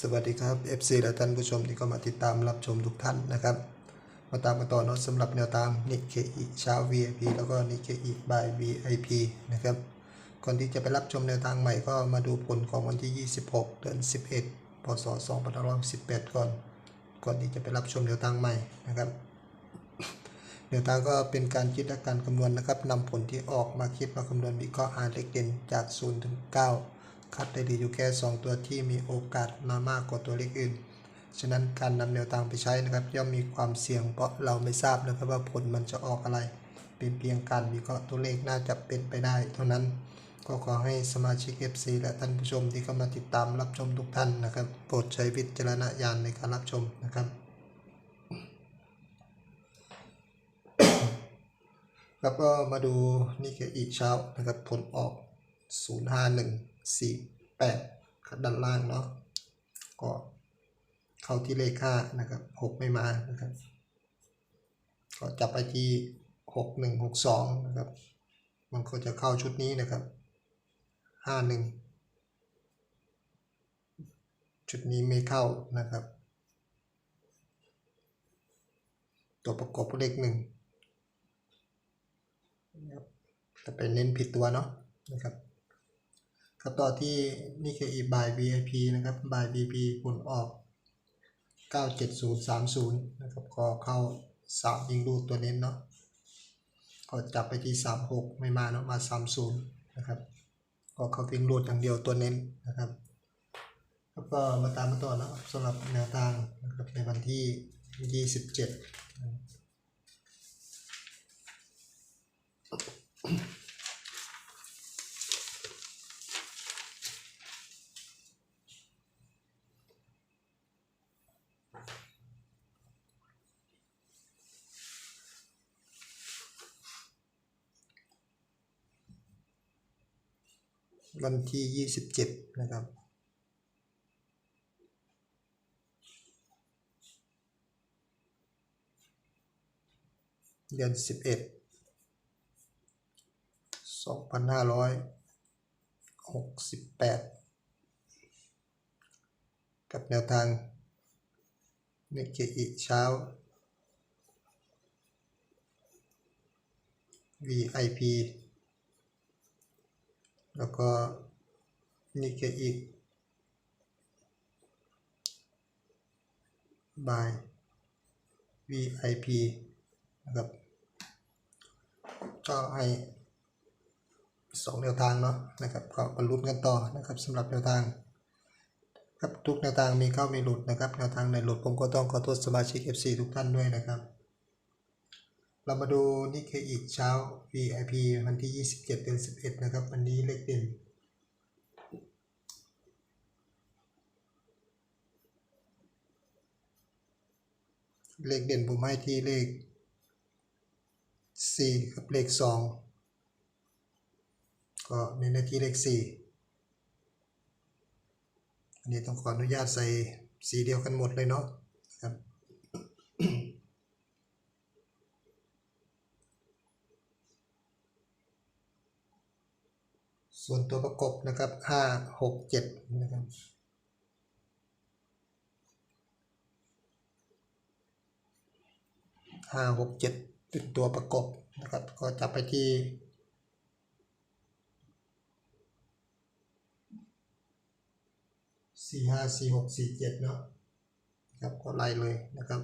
สวัสดีครับ FC และท่านผู้ชมที่เข้ามาติดตามรับชมทุกท่านนะครับ มาตามกันต่อเนาะสำหรับแนวทางนิเคอีช้า VIP แล้วก็นิเคอีบาย VIP นะครับ ก่อนที่จะไปรับชมแนวทางใหม่ก็มาดูผลของวันที่ 26 เดือน 11 พศ 2518 ก่อน ก่อนที่จะไปรับชมแนวทางใหม่นะครับ แนวทางก็เป็นการคิดและการคำนวณนะครับนำผลที่ออกมาคิดมาคำนวณวิเคราะห์หาเลขเด่นจาก 0 ถึง 9 คัดได้ดีอยู่แค่ 2 ตัวที่มีโอกาสมามากกว่าตัวเลขอื่น ฉะนั้นการนำแนวทางไปใช้นะครับ ย่อมมีความเสี่ยงเพราะเราไม่ทราบนะครับว่าผลมันจะออกอะไร เป็นเพียงการวิเคราะห์ตัวเลขน่าจะเป็นไปได้ เท่านั้นก็ขอให้สมาชิก FC และท่านผู้ชมที่เข้ามาติดตามรับชมทุกท่านนะครับ โปรดใช้วิจารณญาณในการรับชมนะครับแล้วก็มาดูนี่เกอีกเช้านะครับผลออก 051 4 8ด้านล่างเนาะก็เข้าที่เลขค่านะครับ 6 ไม่มานะครับ ก็จับไปที่ 6 1 6 2 นะครับ มันก็จะเข้าชุดนี้นะครับ 51 ชุดนี้ไม่เข้านะครับ ตัวประกอบเลขหนึ่งจะไปเน้นผิดตัวเนาะนะครับ ครับต่อที่นี่คือ e by VIP นะครับ by VIP ผลออก 97030 นะครับก็เข้า 3 ยิงรูดตัวเน้นเนาะก็จับไปที่ 36 ไม่มาเนาะมา 30 นะครับ ก็เข้าวิ่งรูดอย่างเดียวตัวเน้นนะครับแล้วก็มาตามมาต่อเนาะสำหรับแนวทางนะครับในวันที่ 27 วันที่ยี่สิบเจ็ดนะครับ เดือนสิบเอ็ดสองพันห้าร้อยหกสิบแปดกับแนวทางเนกเกอิเช้า VIP แล้วก็นิเคอีกบาย VIP นะครับก็ให้สองแนวทางเนาะนะครับก็บรรลุกันต่อนะครับสำหรับแนวทางครับทุกแนวทางมีเข้ามีหลุดนะครับแนวทางในหลุดผมก็ต้องขอโทษสมาชิก FC ทุกท่านด้วยนะครับ เรามาดูนี่คืออีกเช้า VIP วันที่ 27 เดือน 11 นะครับ วันนี้เลขเด่นเลขเด่นผมให้ที่เลข 4 กับเลข 2 ก็เน้นในที่เลข 4 อันนี้ต้องขออนุญาตใส่สีเดียวกันหมดเลยเนาะครับ ส่วนตัวประกบนะครับห้าหกเจ็ดนะครับห้าหกเจ็ดเป็นตัวประกบนะครับ ก็จับไปที่สี่ห้าสี่หกสี่เจ็ดเนาะครับก็ไล่เลยนะครับ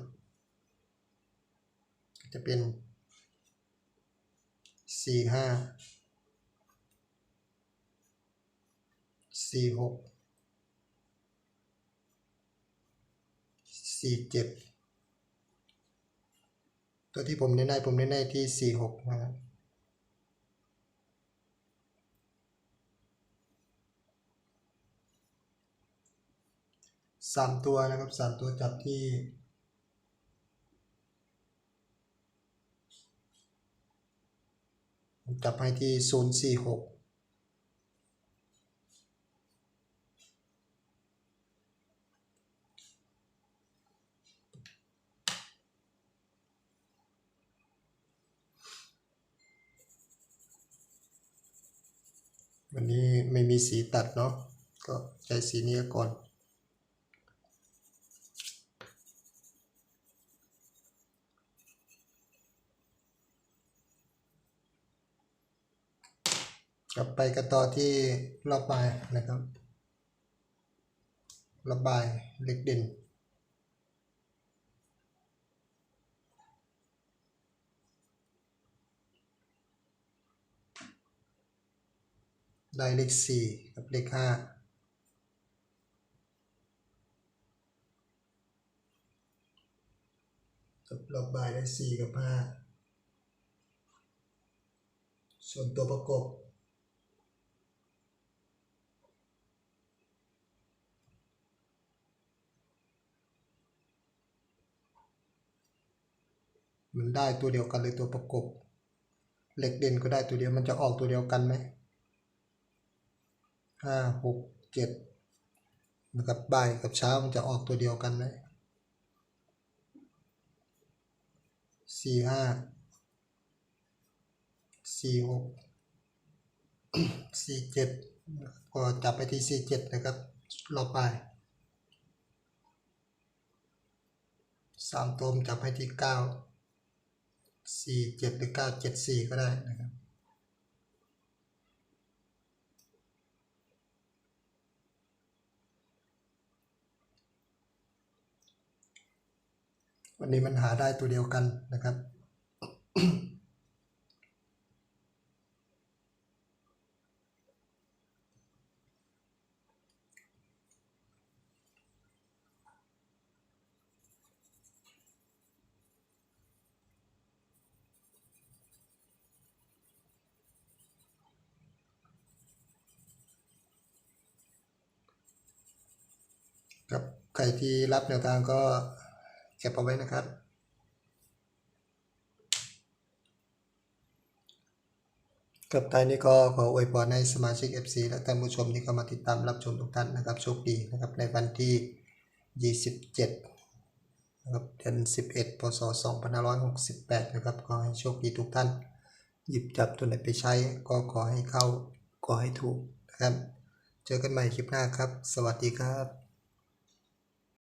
จะเป็นสี่ห้า สี่หกสี่เจ็ดตัวที่ผมเน้นได้ผมเน้นได้ที่สี่หกนะครับสามตัวนะครับสามตัวจับที่จับให้ที่ศูนย์สี่หก วันนี้ไม่มีสีตัดเนาะก็ใช้สีนี้ก่อนกลับไปกระต่อที่รอบใบนะครับระบายเล็กเด่น ได้เลขสี่กับเลขห้าจบรอบบ่ายได้สี่กับห้าส่วนตัวประกบมันได้ตัวเดียวกันเลยตัวประกบ เหล็กเด่นก็ได้ตัวเดียวมันจะออกตัวเดียวกันไหม ห้าหกเจ็ดนะครับบ่ายกับเช้ามันจะออกตัวเดียวกันไหมสี่ห้าสี่หกสี่เจ็ดก็จับไปที่สี่เจ็ดนะครับรอบบ่ายสามตัวมันจับให้ที่เก้าสี่เจ็ดหรือเก้าเจ็ดสี่ก็ได้นะครับ วันนี้มันหาได้ตัวเดียวกันนะครับ ครับใครที่รับแนวทางก็ เก็บเอาไว้นะครับ กับท้ายนี้ก็ขออวยพรในสมาชิก FC และท่านผู้ชมที่เข้ามาติดตามรับชมทุกท่านนะครับโชคดีนะครับในวันที่ 27นะครับเดือน11พศ2568 นะครับขอให้โชคดีทุกท่าน หยิบจับตัวไหนไปใช้ก็ขอให้เข้าขอให้ถูกนะครับ เจอกันใหม่คลิปหน้าครับ สวัสดีครับ